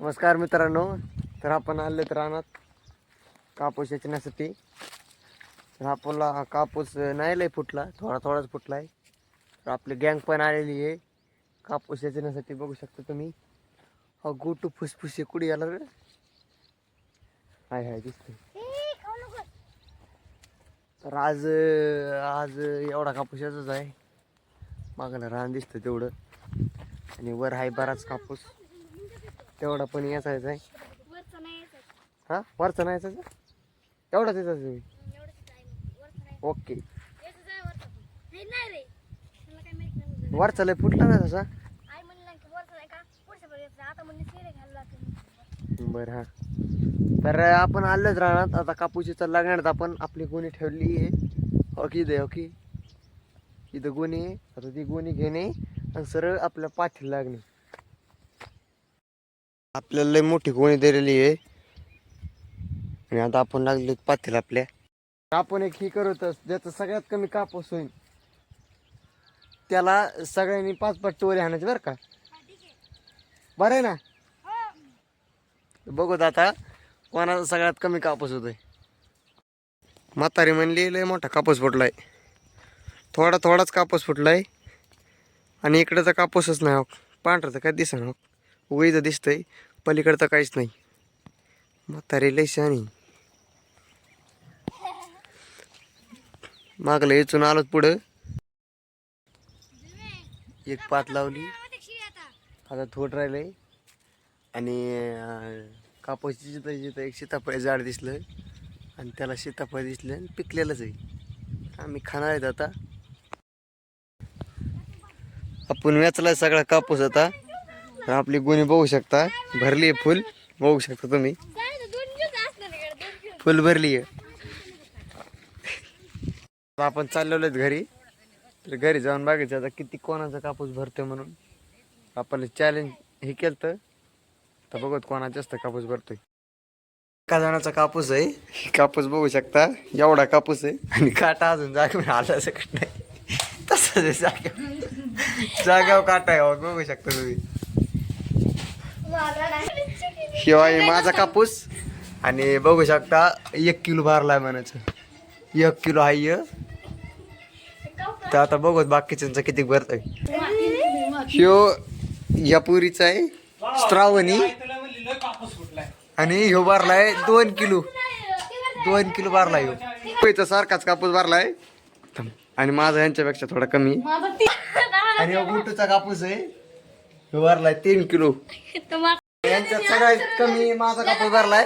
नमस्कार मित्रांनो तर आपण आलेत रानात कापूस वेचण्यासाठी तर आपला कापूस नाही लय फुटला थोडा थोडाच फुटला आहे तर आपली गँग पण आलेली आहे. कापूस वेचण्यासाठी बघू शकता तुम्ही. हा गोटू फुसफुसे कुठे याला रे? हाय हाय दिसतंय. तर आज आज एवढा कापूस याचाच आहे. मागं रान दिसतं तेवढं. आणि वर आहे बराच कापूस. तेवढा पण याचा आहे. हा? वरचा नाही याचा एवढाच याचा नाही. ओके. वरचं. हे लय फुटला ना तसा. बरं हा. तर आपण आलोच राहणार आता कापूसच्या लागण्यात आपण आपली गोणी ठेवली आहे. ओके दे ओके इथं गोणी आहे. आता ती गोणी घेणे आणि सरळ आपल्या पाठीला लागणे. आपल्याला लय मोठी गोणी दिलेली आहे. आणि आता आपण लागले पातील आपल्या. आपण एक ही करत ज्याचं सगळ्यात कमी कापूस होईल त्याला सगळ्यांनी पाच पाच टोरे आणायचे बरं का? आहे. बरं आहे ना? बघूत आता कोणाचा सगळ्यात कमी कापूस होतोय. म्हातारी म्हणली लय मोठा कापूस फुटलाय. थोडा थोडाच कापूस फुटलाय. आणि इकडं तर कापूसच नाही हो. पांढरं तर काय दिसणार हो. हो दिसतंय. पलीकडं तर काहीच नाही. म्हातारी लय शहाणी. मागलं येचून आलोच पुढं. एक पात लावली. आता. आता थोड राहिलंय. आणि कापूसची जिथं जिथं एक सीताफळ झाड दिसलं. आणि त्याला सीताफळ दिसलं आणि पिकलेलंच आहे. आम्ही खाणार आहेत आता. आपण वेचलाय सगळा कापूस आता. तर आपली गुणी बघू शकता. भरली आहे फुल. बघू शकता तुम्ही. फुल भरली आहे. आपण चाललेलो आहेत घरी. तर घरी जाऊन बघायचं आता किती कोणाचा कापूस भरतोय म्हणून. आपण चॅलेंज हे केलं तर बघत कोणाचा जास्त कापूस भरतोय. एका जणाचा कापूस आहे. कापूस बघू शकता. एवढा कापूस आहे. आणि काटा अजून जागेवर आला सकत नाही. तसंच आहे जागेवर जाग्यावर काटा आहे. बघू शकता तुम्ही. शिवाय माझा कापूस. आणि बघू शकता एक किलो भरलाय म्हणायचं. एक किलो आहे तर आता बघू बाकीच्यांचा किती भरत ह्यो हो, ह्या पुरीचा आहे श्रावणी. आणि ह्यो हो भरलाय दोन किलो. दोन किलो भरलाय ह्यो पैचा सारखाच कापूस भरलाय. आणि माझा यांच्यापेक्षा थोडा कमी. आणि ह्यो गुटूचा कापूस आहे. भरलाय तीन किलो. यांच्यात सगळ्यात कमी माझा कापूस भरलाय.